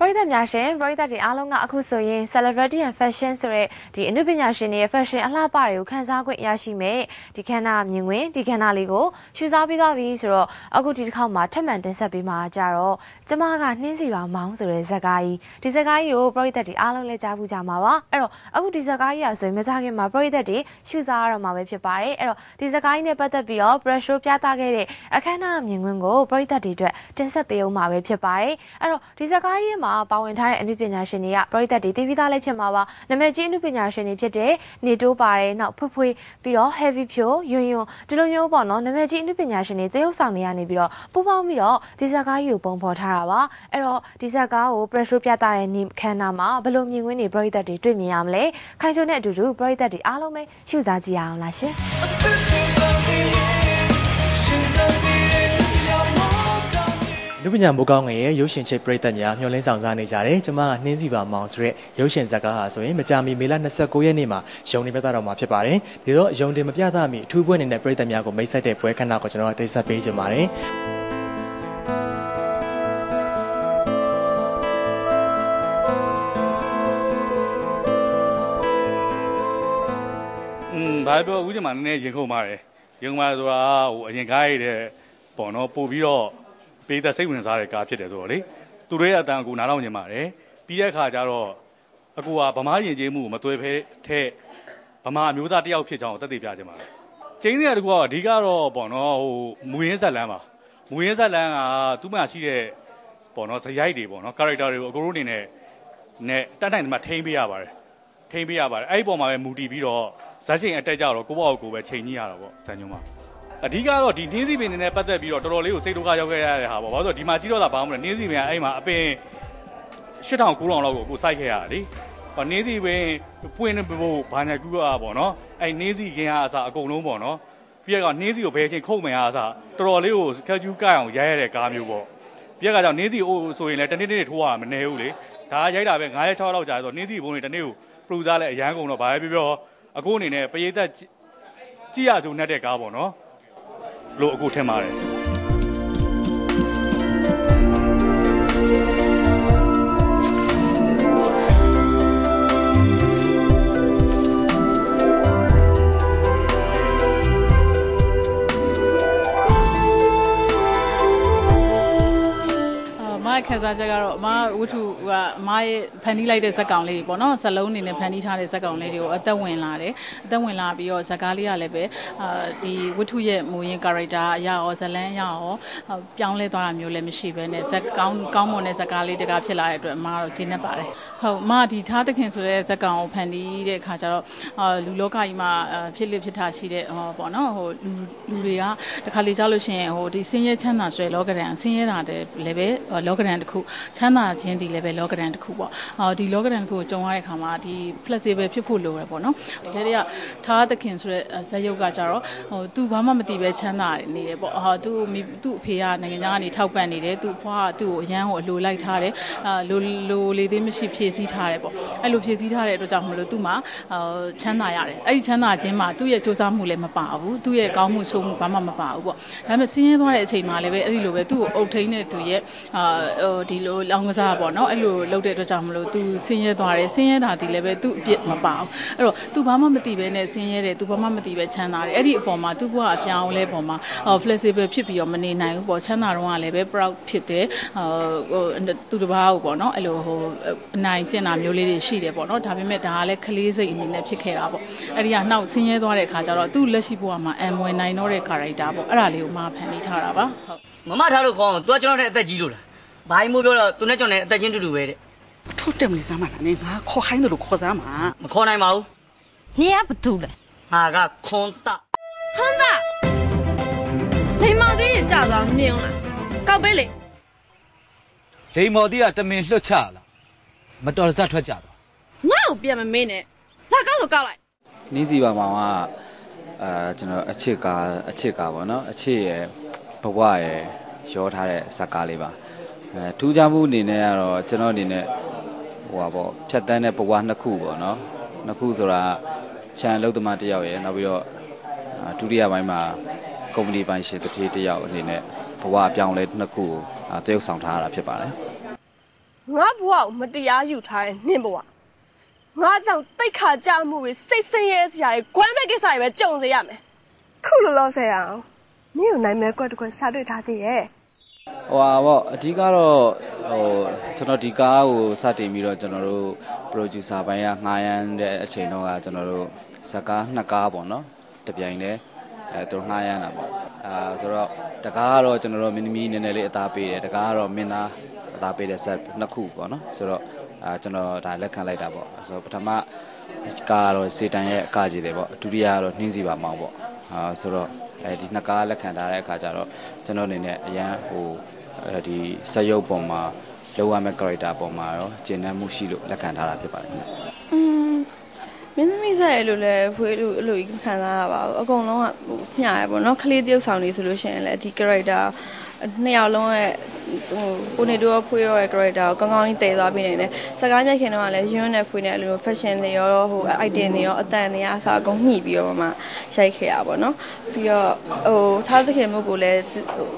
ပရိသတ်များရှင်ပရိသတ်တွေအားလုံးကအခုဆိုရင် Celebrity and Fashion ဆိုတဲ့ဒီအနုပညာရှင်တွေရဲ့ fashion အလှပတွေကိုခန်းစားခွင့်ရရှိမဲ့ဒီခန္ဓာမြင်ကွင်းဒီခန္ဓာလေးကိုရှုစားပြီးသွားပြီဆိုတော့အခုဒီတစ်ခေါက်မှာထပ်မံတင်ဆက်ပေးမှာကြတော့ကျမကနှင်းစီပါမောင်းဆိုတဲ့ဇာတ်ကားကြီးဒီဇာတ်ကားကြီးကိုပရိသတ်တွေအားလုံးလည်းကြားဘူးကြမှာပါအဲ့တော့အခုဒီဇာတ်ကားကြီးကဆိုရင်မကြခင်မှာပရိသတ်တွေရှုစားရတော့မှာပဲဖြစ်ပါတယ်အဲ့တော့ဒီဇာတ်ကားကြီးနဲ့ပတ်သက်ပြီးတော့ pressure ပြသခဲ့တဲ့အခမ်းအနားမြင်ကွင်းကိုပရိသတ်တွေအတွက်တင်ဆက်ပေးအောင်မှာပဲဖြစ်ပါတယ်အဲ့တော့ဒီဇာတ်ကားကြီးမှာပါဝင်ထားတဲ့အနုပညာရှင်တွေကပရိသတ်တွေသိပြီးသားလည်းဖြစ်မှာပါနာမည်ကြီးအနုပညာရှင်တွေဖြစ်တဲ့နေတိုးပါတယ်နောက်ဖွဖွေးပြီးတော့ heavy ဖြိုယွန်းယွန်းဒီလိုမျိုးပေါ့နော်နာမည်ကြီးအနုပညာရှင်တွေသရုပ်ဆောင်တွေကနေပြီးတော့ပူပေါင်းပြီးတော့ဒီဇာတ်ကားကြီးကိုပုံဖော်ထားတာပါအဲ့တော့ဒီဇာတ်ကားကို pressure ပြသတဲ့နေ့ခန်းနာမှာဘယ်လိုမြင်ကွင်းတွေပရိသတ်တွေတွေ့မြင်ရမလဲခိုင်ချုံနဲ့အတူတူပရိသတ်တွေအားလုံးပဲရှုစားကြည့်ရအောင်လားရှင် လူပညာမိုးကောင်းငယ်ရဲ့ရုပ်ရှင်ချစ်ပရိသတ်များမျှော်လင့်ဆောင်စားနေကြတယ်။ကျွန်မကနှင်းစီပါမောင်ဆိုတဲ့ရုပ်ရှင်ဇာတ်ကားဟာဆိုရင်မကြာမီမေလ29ရက်နေ့မှာရုံတင်ပြသတော့မှာဖြစ်ပါတယ်။ဒီတော့ရုံတင်မပြသမီအထူးပွဲအနေနဲ့ပရိသတ်များကိုမိတ်ဆက်တဲ့ပွဲခဏကိုကျွန်တော်တိတ်ဆက်ပေးကြပါတယ်။อืมဘာပြောဦးကျင်မှာနည်းနည်းရင်ခုန်ပါတယ်ရင်ခုန်ပါဆိုတာဟိုအရင်ကားရတဲ့ပေါ့နော်ပို့ပြီးတော့ ပေးသက်စိတ်ဝင်စားတဲ့ကားဖြစ်တယ်ဆိုတော့လေသူတို့ရဲ့အတန်အကူနားထောင်နေပါတယ်ပြီးတဲ့အခါကျတော့အကူကဗမာယဉ်ကျေးမှုကိုမသွေဖဲထဲဗမာအမျိုးသားတယောက်ဖြစ်ကြောင်းကိုတက်တည်ပြခြင်းပါတယ်ကျင်းစရာတကူကအဓိကတော့ပေါ့နော်ဟိုမူရင်းဇက်လန်းပါမူရင်းဇက်လန်းကသူ့မှာရှိတဲ့ပေါ့နော်ဇယိုက်တွေပေါ့နော် character တွေကိုအကူတို့အနေနဲ့နဲ့တက်တိုင်ဒီမှာထိန်းပေးရပါတယ်ထိန်းပေးရပါတယ်အဲ့ဒီပုံမှာပဲမူတည်ပြီးတော့ဇက်ရှင်အတက်ကြတော့ကိုပေါ့ကိုပဲချိန်ကြီးရတာပေါ့ဇန်ညုံမှာ အဓိကတော့ဒီနှင်းစီပင်နေနဲ့ပတ်သက်ပြီးတော့တော်တော်လေးကိုစိတ်ဒုက္ခရောက်ခဲ့ရတဲ့ဟာပေါ့ဘာလို့လဲဆိုတော့ဒီမှာကြီးတော့တာဘာမှမလဲနှင်းစီပင်ကအဲ့မှာအပင်8000 9000လောက်ကိုကိုစိုက်ခဲ့ရတာလေဟောနှင်းစီပင်ပွင့်နေဖို့ဘာညာကူကပေါ့နော်အဲ့နှင်းစီခင်ကအစားအကုန်လုံးပေါ့နော်ပြီးတော့နှင်းစီကိုဘယ်ချင်းခုတ်မယ်အားစားတော်တော်လေးကိုခက်ကျူးကြိုက်အောင်ရိုက်ရတဲ့ကားမျိုးပေါ့ပြီးတော့ကြောင့်နှင်းစီအိုးဆိုရင်လည်းတနေ့တနေ့ထိုးရမှာမနေဘူးလေဒါရိုက်တာပဲ9ရက်6လောက်ကြာဆိုနှင်းစီဘုံတွေတနေ့ကိုပရိုဇာလည်းအရန်ကုန်တော့ဘာပဲပြောပြောအခုအနေနဲ့ပရိသတ်ကြည့်ရကြုံနဲ့တဲ့ကားပေါ့နော် လို့အခုထင်ပါတယ် အမခန်းစားချက်ကတော့အမဝတ္ထုကအမရဲ့ဖန်တီးလိုက်တဲ့ဇက်ကောင်လေးတွေပေါ့နော်ဇက်လုံးအနေနဲ့ဖန်တီးထားတဲ့ဇက်ကောင်လေးတွေကိုအသက်ဝင်လာတယ်အသက်ဝင်လာပြီးတော့ဇက်ကားလေးကလည်းပဲအာဒီဝတ္ထုရဲ့မူရင်း character အရရောဇလန်းရရောပြောင်းလဲသွားတာမျိုးလည်းမရှိဘဲနဲ့ဇက်ကောင်းကောင်းမွန်တဲ့ဇက်ကားလေးတကဖြစ်လာတဲ့အတွက်အမကတော့ကျေနပ်ပါတယ်ဟုတ်အမဒီထားသခင်ဆိုတဲ့ဇက်ကောင်ကိုဖန်တီးတဲ့အခါကျတော့အာလူလောကကြီးမှာဖြစ်လိဖြစ်တာရှိတဲ့ဟောပေါ့နော်ဟိုလူလူတွေကတခါလေကြောက်လို့ရှိရင်ဟိုဒီစင်းရဲချမ်းသာဆိုတဲ့လောကဒဏ်ဆင်းရဲတာတဲ့လည်းပဲလောကဒဏ်တစ်ခုချမ်းသာခြင်းဒီလည်းပဲလောကဒဏ်တစ်ခုပေါ့အော်ဒီလောကဒဏ်တစ်ခုကိုကြုံရတဲ့ခါမှာဒီ flexible ဖြစ်ဖို့လိုရပေါ့နော်ဒီထဲတွေကထားသခင်ဆိုတဲ့ဇက်ရုပ်ကကြတော့ဟိုသူဘာမှမသိပဲချမ်းသာနေတယ်ပေါ့ဟာသူ့မိသူ့အဖေကနိုင်ငံခြားကနေထောက်ပံ့နေတယ်သူ့ဖွားကသူ့ကိုအရန်ကိုအလိုလိုက်ထားတယ်အာလိုလိုလေသေးမရှိဖြည့်ဆည်းထားတယ်ပေါ့အဲ့လိုဖြည့်ဆည်းထားတဲ့အတွက်ကြောင့်မလို့သူ့မှာဟိုချမ်းသာရတယ်အဲ့ဒီချမ်းသာခြင်းမှာသူ့ရဲ့စူးစမ်းမှုလည်းမပါဘူးသူ့ရဲ့ကောင်းမှုဆိုးမှုဘာမှမပါဘူးပေါ့ဒါပေမဲ့ဆင်းရဲသွားတဲ့အချိန်မှာလည်းပဲအဲ့ဒီလိုပဲသူ့ကိုအုပ်ထိန်းတဲ့သူရဲ့အာဟိုဒီလိုလောင်းကစားပေါ့နော်အဲ့လိုလုပ်တဲ့အတွက်ကြောင့်မလို့သူဆင်းရဲသွားတယ်ဆင်းရဲတာဒီလည်းပဲသူ့အပြစ်မပါဘူးအဲ့တော့သူဘာမှမသိပဲနဲ့ဆင်းရဲတယ်သူဘာမှမသိပဲချမ်းသာတယ်အဲ့ဒီအပေါ်မှာသူ့ဘဝအပြောင်းလဲပေါ်မှာဟို flexible ဖြစ်ပြီးတော့မနေနိုင်ဘူးပေါ့ချမ်းသာတော့ကလည်းပဲ proud ဖြစ်တယ်ဟိုသူတစ်ပါးကိုပေါ့နော်အဲ့လိုဟိုအနိုင်နိုင်ကျင့်တာမျိုးလေးတွေရှိတယ်ပေါ့နော်ဒါပေမဲ့ဒါကလည်းကလေးစိတ်အနေနဲ့ဖြစ်ခဲ့တာပေါ့အဲ့ဒီကနှောက်ဆင်းရဲသွားတဲ့အခါကျတော့သူ့လက်ရှိဘဝမှာအံဝင်နိုင်တော့တဲ့ character ပေါ့အဲ့ဒါလေးကိုမဖန်တီးထားတာပါဟုတ်မမထားလို့ခေါင်းသူကကျွန်တော်နဲ့အသက်ကြီးလို့လားဘာမို့ပြောတော့သူနဲ့ကျွန်တော်နဲ့အသက်ချင်းတူတူပဲတဲ့ထုတ်တယ်မလေးစမ်းမလားနင်ငါခေါ်ခိုင်းတယ်လို့ခေါ်စမ်းမှာမခေါ်နိုင်ပါဘူးနင်ကဘာတူလဲငါကခွန်တာခွန်တာလိမ္မော်သေးရင်ကြာသွားမြင်လားကောက်ပေးလေလိမ္မော်သေးကတမင်လွတ်ချလား မတော်တဆထွက်ကြတော့ငါ့ကိုပြန်မမင်းနဲ့ဒါကောက်လို့ကောက်လိုက်နင်းစီပါမောင်ကအာကျွန်တော်အချစ်ကားအချစ်ကားပေါ့နော်အချစ်ရဲ့ဘဝရဲ့ရောထားတဲ့ဇာကားလေးပါအဲထူးခြားမှုအနေနဲ့ကတော့ကျွန်တော်အနေနဲ့ဟိုပါပေါ့ဖြတ်တန်းတဲ့ဘဝနှစ်ခုပေါ့နော်နှစ်ခုဆိုတာခြံလောက်သမားတယောက်ရယ်နောက်ပြီးတော့ဒုတိယပိုင်းမှာကုမ္ပဏီပိုင်ရှင်တစ်ထေးတယောက်အနေနဲ့ဘဝအပြောင်းလဲနှစ်ခုကိုတရုပ်ဆောင်ထားတာဖြစ်ပါတယ် ငါဘဝကိုမတရားယူထားတဲ့နင့်ဘဝငါကြောင့်တိတ်ခါကြမှုတွေစိတ်ဆင်းရဲစရာတွေကွမ်းမဲ့ကိစ္စတွေပဲကြုံစေရမယ်ခုလောလောဆယ်အောင်နင့်ကိုနိုင်မဲကွက်တစ်ကွက်ရှာတွေ့ထားသေးရဲ့ဟိုဟာပေါ့အဓိကတော့ဟိုကျွန်တော်ဒီကားကိုစတင်ပြီးတော့ကျွန်တော်တို့ producer ဘိုင်းကငှားရမ်းတဲ့အချိန်တော့ကကျွန်တော်တို့ဇက်ကားနှစ်ကားပေါ့နော်တပြိုင်တည်းအဲသူတို့ငှားရမ်းတာပေါ့အာဆိုတော့တကားကတော့ကျွန်တော်တို့မင်းသမီးနည်းနည်းလေးအသားပေးတယ်တကားကတော့မင်းသား အသားပေးတဲ့ဇက်နှစ်ခုပေါ့နော်ဆိုတော့အာကျွန်တော်ဒါလက်ခံလိုက်တာပေါ့ဆိုတော့ပထမကားကတော့စေတန်ရဲ့အကကြီးတယ်ပေါ့ဒုတိယကတော့နှင်းစီပါမောင်ပေါ့အာဆိုတော့အဲဒီနှစ်ကားလက်ခံထားတဲ့အခါကျတော့ကျွန်တော်အနေနဲ့အရန်ဟိုအဲဒီစက်ရုပ်ပုံမှာလောက်ရမယ့် character ပုံမှာရောကျင့်တတ်မှုရှိလို့လက်ခံထားတာဖြစ်ပါတယ်ခင်ဗျอืมမင်းသမီးဆက်ရလို့လဲဖွေးလို့အဲ့လိုကြီးခံစားရပါဘူးအကုန်လုံးကဟိုမျှရပေါ့နော်ကလေးတယောက်ဆောင်နေဆိုလို့ရှိရင်လည်းဒီ character နှစ်ယောက်လုံးရဲ့ ဟိုကိုနေတို့ဖွေးရောရဲ့ character ကိုကောင်းကောင်းကြီးတည်သွားပြီးနေတယ်စကားမြတ်ခင်တော့လည်းယွန်းနဲ့ဖွေးနဲ့အဲ့လို fashion တွေရောဟို item တွေရောအတန်တွေအစားအကုန်ညှိပြီးတော့မှရိုက်ခဲ့ရပါတော့ပြီးတော့ဟိုထားသခင်မှုကိုလည်းဟို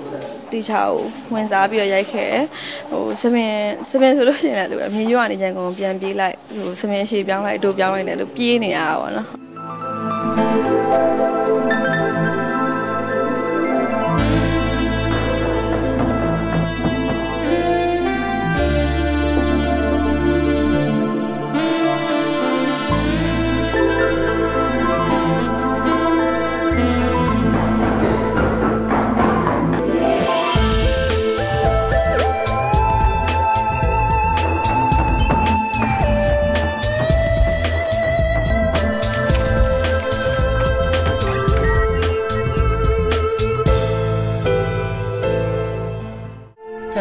တီချာကိုဝင်စားပြီးတော့ရိုက်ခဲ့တယ်ဟိုစပင်စပင်ဆိုလို့ရှိရင်လည်းအမြင်ရွာနေကြကုန်ပြန်ပြေးလိုက်ဟိုစပင်ရှည်ပြောင်းလိုက်အတူပြောင်းလိုက်တယ်လို့ပြေးနေရတာပေါ့နော်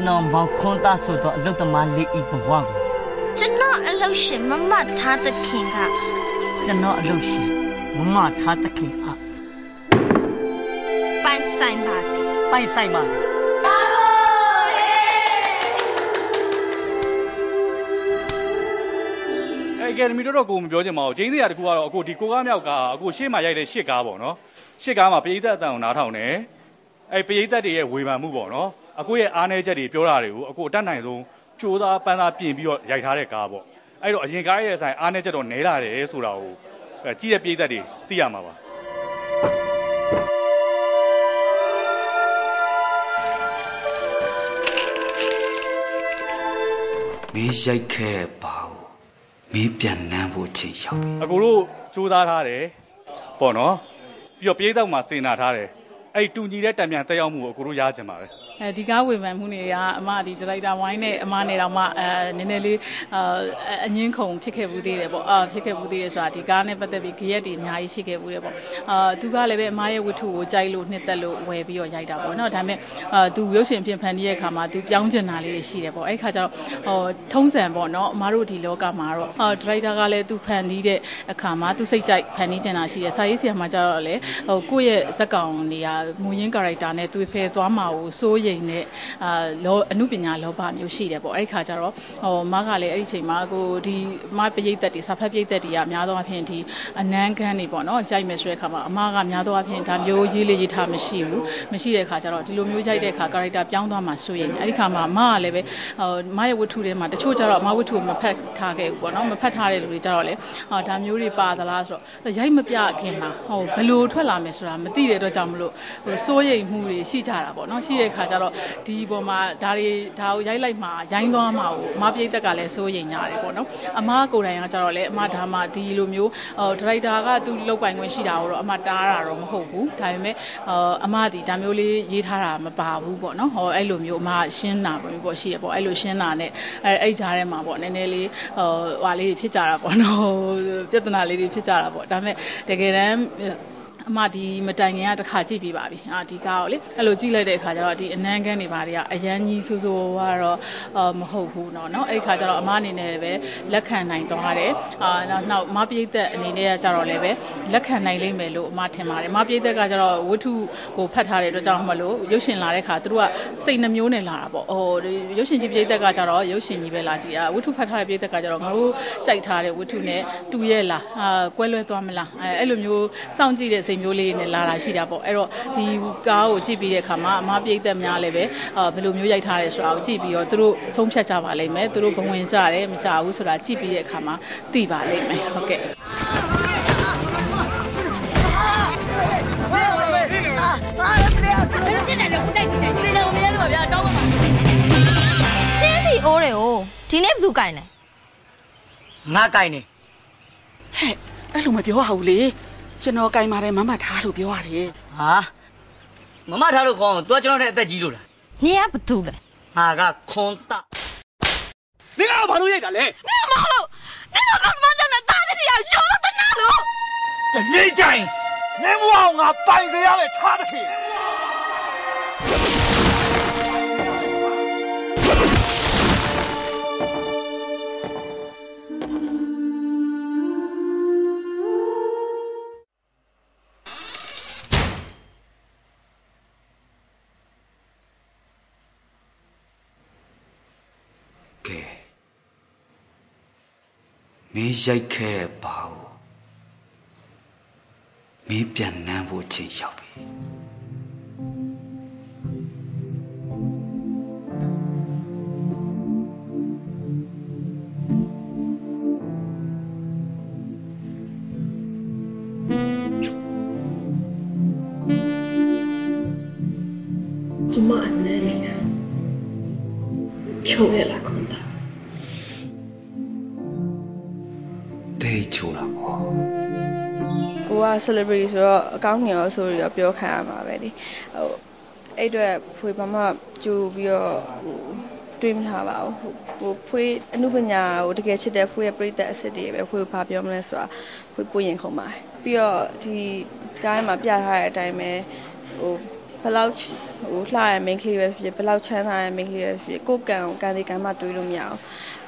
တော်မောင်ခွန်းသားဆိုတော့အလုတ်သမားလေးဤဘဝကိုကျွန်တော်အလုပ်ရှင်မမထားသခင်ကကျွန်တော်အလုတ်ရှင်မမထားတခင်အပိုင်ဆိုင်ပါသည်ပိုင်ဆိုင်ပါအဲအကယ်ဒမီတော့တော့ကိုမပြောချင်ပါဘူးဂျင်းစရာတကူကတော့အခုဒီကိုကားမြောက်ကအခုရှေ့မှာရိုက်တဲ့ရှစ်ကားပေါ့နော်ရှစ်ကားမှာပရိသတ်အတန်ကိုနားထောင်တယ်အဲပရိသတ်တွေရဲ့ဝေဖန်မှုပေါ့နော် အခုရဲ့အားနည်းချက်တွေပြောတာတွေကိုအခုအတတ်နိုင်ဆုံးကြိုးစားပန်းစားပြင်ပြီးတော့ရိုက်ထားတဲ့ကားပေါ့အဲ့တော့အရင်ကားရဲ့ဆိုင်အားနည်းချက်တော့နဲလာတယ်ဆိုတာကိုအဲကြည့်တဲ့ပရိသတ်တွေသိရမှာပါမင်းရိုက်ခဲ့တဲ့ပါကိုမင်းပြန်နမ်းဖို့ချိန်ရောက်ပြီအကိုတို့စူးစမ်းထားတယ်ပေါ့နော်ပြီးတော့ပြေးတော့မှစင်နာထားတယ် အဲ့တူညီတဲ့တံပြန်တက်ရောက်မှုကိုအကိုတို့ရချင်ပါတယ်အဲဒီကားဝေဖန်မှုတွေကအမဒီဒရိုက်တာဝိုင်းနဲ့အမနဲ့တော့မှအဲနည်းနည်းလေးအာအငင်းခုန်ဖြစ်ခဲ့ဘူးသေးတယ်ပေါ့အာဖြစ်ခဲ့ဘူးသေးတယ်ဆိုတာဒီကားနဲ့ပတ်သက်ပြီးဂရက်တွေအများကြီးရှိခဲ့ဘူးတယ်ပေါ့အာသူကလည်းပဲအမရဲ့ဝတ္ထုကိုကြိုက်လို့နှစ်သက်လို့ဝယ်ပြီးတော့ရိုက်တာပေါ့နော်ဒါပေမဲ့အာသူရုပ်ရှင်ပြင်ဖန်နေတဲ့အခါမှာသူပြောင်းကျင်တာလေးတွေရှိတယ်ပေါ့အဲ့ဒီခါကျတော့ဟိုထုံးစံပေါ့နော်အမတို့ဒီလောကမှာတော့အာဒရိုက်တာကလည်းသူဖန်တီးတဲ့အခါမှာသူစိတ်ကြိုက်ဖန်တီးကျင်တာရှိတယ်စာရေးဆရာမကျတော့လေဟိုကိုယ့်ရဲ့ဇက်ကောင်နေရာမူရင်း character နဲ့သူဖယ်သွားမှာကိုစိုးရိမ်တဲ့အာလောအမှုပညာလောဘမျိုးရှိတယ်ပေါ့အဲ့ဒီခါကျတော့ဟိုမကလည်းအဲ့ဒီချိန်မှာကိုဒီမပရိသတ်တွေစာဖတ်ပရိသတ်တွေကအများသောအားဖြင့်ဒီအနန်းခန်းတွေပေါ့နော်ရိုက်မယ်ဆိုတဲ့အခါမှာအမကများသောအားဖြင့်ဒါမျိုးရေးလေးရေးထားမရှိဘူးမရှိတဲ့အခါကျတော့ဒီလိုမျိုးရိုက်တဲ့အခါ character ပြောင်းသွားမှာစိုးရိမ်တယ်အဲ့ဒီခါမှာအမကလည်းပဲဟိုမရဲ့ဝတ္ထုထဲမှာတချို့ကျတော့အမဝတ္ထုကိုမဖတ်ထားခဲ့ဘူးပေါ့နော်မဖတ်ထားတဲ့လူတွေကျတော့လေဟာဒါမျိုးတွေပါသလားဆိုတော့ရိုက်မပြခင်မှာဟိုဘယ်လိုထွက်လာမယ်ဆိုတာမသိတဲ့အတွက်ကြောင့်မလို့ဟိုစိုးရိမ်မှုတွေရှိကြတာပေါ့နော်ရှိတဲ့အခါကျတော့ဒီပေါ်မှာဒါတွေဒါကိုရိုက်လိုက်မှာရိုင်းသွားမှာကိုအမပြိတက်ကလည်းစိုးရိမ်ကြတယ်ပေါ့နော်အမကိုယ်တိုင်ကကျတော့လေအမဒါမှဒီလိုမျိုးဟိုဒရိုက်တာကသူလောက်ပိုင်ခွင့်ရှိတာကိုတော့အမတားတာတော့မဟုတ်ဘူးဒါပေမဲ့ဟိုအမဒီဒါမျိုးလေးရေးထားတာမပါဘူးပေါ့နော်ဟောအဲ့လိုမျိုးအမရှင်းတာပေါ့ပေါ့ရှိရပေါ့အဲ့လိုရှင်းတာနဲ့အဲအဲ့ကြားထဲမှာပေါ့နည်းနည်းလေးဟိုဟာလေးဖြစ်ကြတာပေါ့နော်ပြဿနာလေးတွေဖြစ်ကြတာပေါ့ဒါပေမဲ့တကယ်တမ်း အမဒီမတိုင်ခင်ကတစ်ခါကြည့်ပြီးပါပြီအာဒီကားကိုလေအဲ့လိုကြည့်လိုက်တဲ့အခါကျတော့ဒီအနန်းကန်းတွေပါတွေကအရန်ကြီးဆိုးဆိုးကတော့အာမဟုတ်ဘူးเนาะเนาะအဲ့ဒီခါကျတော့အမအနေနဲ့ပဲလက်ခံနိုင်သွားတယ်အာနောက်နောက်မပိတ်သက်အနေနဲ့ကကျတော့လည်းပဲလက်ခံနိုင်လိမ့်မယ်လို့အမထင်ပါတယ်မပိတ်သက်ကကျတော့ဝတ္ထုကိုဖတ်ထားတဲ့အတွက်ကြောင့်မလို့ရုပ်ရှင်လာတဲ့ခါသူတို့ကစိတ်နှမျိုးနဲ့လာတာပေါ့ဟိုရုပ်ရှင်ကြီးပိတ်သက်ကကျတော့ရုပ်ရှင်ကြီးပဲလာကြည့်อ่ะဝတ္ထုဖတ်ထားတဲ့ပိတ်သက်ကကျတော့ငါတို့ကြိုက်ထားတဲ့ဝတ္ထုနဲ့တူရဲ့လားအာကွဲလွဲသွားမလားအဲအဲ့လိုမျိုးစောင့်ကြည့်တဲ့စိတ် ်မျိုးလေးနဲ့လာတာရှိတာပေါ့အဲ့တော့ဒီကားကိုကြည့်ပြီးတဲ့အခါမှာအမားပြိသက်များလည်းပဲအာဘယ်လိုမျိုးရိုက်ထားတယ်ဆိုတာကိုကြည့်ပြီးတော့သူတို့ဆုံးဖြတ်ကြပါလိမ့်မယ်သူတို့ဘဝင်ကြတယ်မကြဘူးဆိုတာကြည့်ပြီးတဲ့အခါမှာသိပါလိမ့်မယ်ဟုတ်ကဲ့တင်းစီအိုးတွေကိုဒီနေ့ဘယ်သူကင်လဲငါကင်နေအဲ့လိုမပြောရဘူးလေ ကျွန်တော်ကင်ပါတယ်မမထားလို့ပြောရတယ်ဟာမမထားလို့ခေါင်း तू ကျွန်တော်နဲ့အသက်ကြီးလို့လားနေရဘသူလဲငါကခွန်တနေကဘာလို့ရိုက်တာလဲနေမဟုတ်လို့နေတော့ဘာမှမကြောက်နဲ့တားတဲ့တရားရောလို့တနာလို့တနေကြိုင်နေမအောင်ငါပိုင်စရာပဲထားတဲ့ခင် ကဲမင်းရိုက်ခဲ့တဲ့ဘာကိုမင်းပြန်နမ်းဖို့ချိန်ရောက်ပြီကျမအနမ်းနေတာ ဖြုံးရလားခွန်တာတိတ်ချိုးတာပေါ့ကိုက celebrity ဆိုတော့အကောင်းညောဆိုပြီးတော့ပြောခံရမှာပဲလေဟိုအဲ့အတွက်ဖွေမမကြိုပြီးတော့ဟိုတွေးမထားပါဘူးဟိုဖွေအမှုပညာကိုတကယ်ချစ်တဲ့ဖွေရဲ့ပြိသက်အစ်စ်တွေပဲဖွေကိုဘာပြောမလဲဆိုတာဖွေပွင့်ရင်ခုံပါတယ်ပြီးတော့ဒီကားမှာပြထားတဲ့အတိုင်းပဲဟိုဘယ် လောက်ဟိုလှရတဲ့ main ကလေးပဲဖြစ်ဖြစ်ဘယ်လောက်ချမ်းသာတဲ့ main ကလေးပဲဖြစ်ဖြစ်ကိုယ်ကံကိုကံဒီကံမှတွေးလို့မရအောင်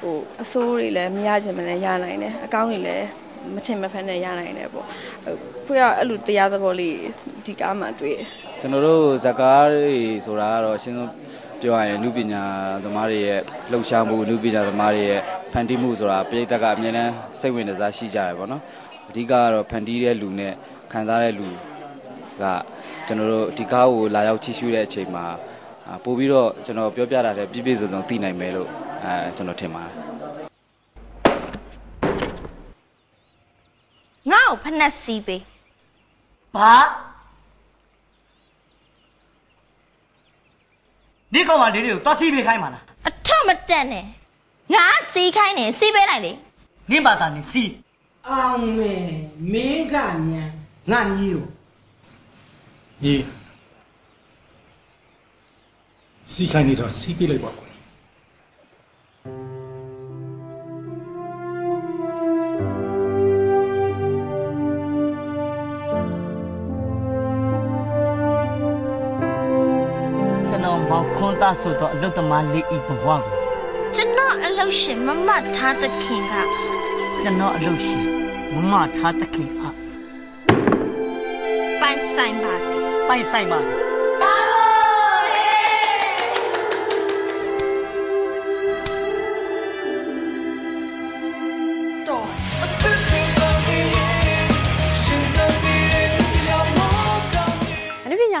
ဟိုအဆိုးတွေလည်းမရချင်မလည်းရနိုင်တယ်အကောင်းတွေလည်းမထင်မဖက်နဲ့ရနိုင်တယ်ပေါ့ဟိုဖွေကအဲ့လိုတရားသဘောလေးဒီကားမှာတွေ့တယ်ကျွန်တော်တို့ဇကားတွေဆိုတာကတော့အရှင်းဆုံးပြောရရင်လူပညာသမားတွေရဲ့လှုပ်ရှားမှုလူပညာသမားတွေရဲ့ဖန်တီးမှုဆိုတာပြည်သက်ကအမြဲတမ်းစိတ်ဝင်စားရှိကြတယ်ပေါ့နော်အဓိကကတော့ဖန်တီးတဲ့လူနဲ့ခံစားတဲ့လူ ကကျွန်တော်တို့ဒီကားကိုလာရောက်ချီးရှုတဲ့အချိန်မှာအာပို့ပြီးတော့ကျွန်တော်ပြောပြတာလည်းပြည့်ပြည့်စုံစုံသိနိုင်မယ်လို့အဲကျွန်တော်ထင်ပါတယ်ငါ့ကိုဖက်နှက်စီးပေးဘာနေကောင်မလေးတွေကိုသွားစီးပေးခိုင်းပါလားအထမတက်နဲ့ငါစီးခိုင်းနေစီးပေးလိုက်လေနင်းပါတာနေစီးအောင်မေမင်းကမြန်ငါမျိုး ညီစီခိုင်းနေတော့စီးပြလိုက်ပါကွယ်ကျွန်တော်မောင်ခွန်းသားဆိုတော့အလုတ်သမားလေးဤဘဝကိုကျွန်တော်အလုပ်ရှင်မမထားသခင်ကကျွန်တော်အလုပ်ရှင်မမထားတခင်အပိုင်ဆိုင်ပါတ ပိုင်ဆိုင်ပါ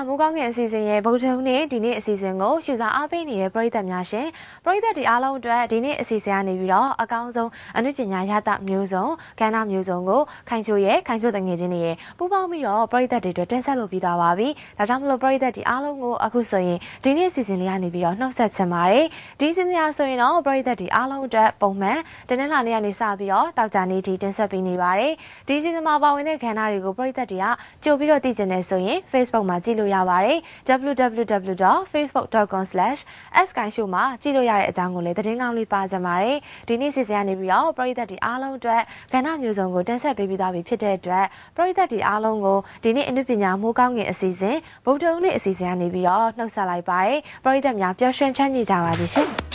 အနုပညာမိုးကောင်းငယ်အစီအစဉ်ရဲ့ဗုဒ္ဓဟူးနေ့ဒီနေ့အစီအစဉ်ကိုရှုစားအားပေးနေတဲ့ပရိသတ်များရှင်ပရိသတ်ဒီအားလုံးအတွက်ဒီနေ့အစီအစဉ်ကနေပြီးတော့အကောင်းဆုံးအနုပညာရတမျိုးစုံကဏ္ဍမျိုးစုံကိုခိုင်ချိုရဲ့ခိုင်ချိုတငယ်ချင်းတွေရဲ့ပူးပေါင်းပြီးတော့ပရိသတ်တွေအတွက်တင်ဆက်လုပ်ပြီးသွားပါပြီဒါကြောင့်မလို့ပရိသတ်ဒီအားလုံးကိုအခုဆိုရင်ဒီနေ့အစီအစဉ်လေးကနေပြီးတော့နှုတ်ဆက်ချင်ပါတယ်ဒီအစီအစဉ်အရဆိုရင်တော့ပရိသတ်ဒီအားလုံးအတွက်ပုံမှန်တနင်္လာနေ့ကနေစပြီးတော့တောက်ကြနေ့ထိတင်ဆက်ပေးနေပါတယ်ဒီအစီအစဉ်မှာပါဝင်တဲ့ခန္ဓာတွေကိုပရိသတ်တွေကကြိုပြီးတော့သိကျင်နေဆိုရင် Facebook မှာကြည့်လို့ရပါတယ် www.facebook.com/skaishow မှာကြည့်လို့ရတဲ့အကြောင်းကိုလည်းသတင်းကောင်းလေးပါကြပါတယ်ဒီနေ့စီစဉ်ကနေပြီးတော့ပရိသတ်ဒီအားလုံးအတွက်ခန္ဓာမျိုးစုံကိုတင်ဆက်ပေးပြီးသားပြီဖြစ်တဲ့အတွက်ပရိသတ်ဒီအားလုံးကိုဒီနေ့အနုပညာမိုးကောင်းငင်အစီအစဉ်ဗုဒ္ဓဦးနေ့အစီအစဉ်ကနေပြီးတော့နှုတ်ဆက်လိုက်ပါတယ်ပရိသတ်များပျော်ရွှင်ချမ်းမြေ့ကြပါစေရှင်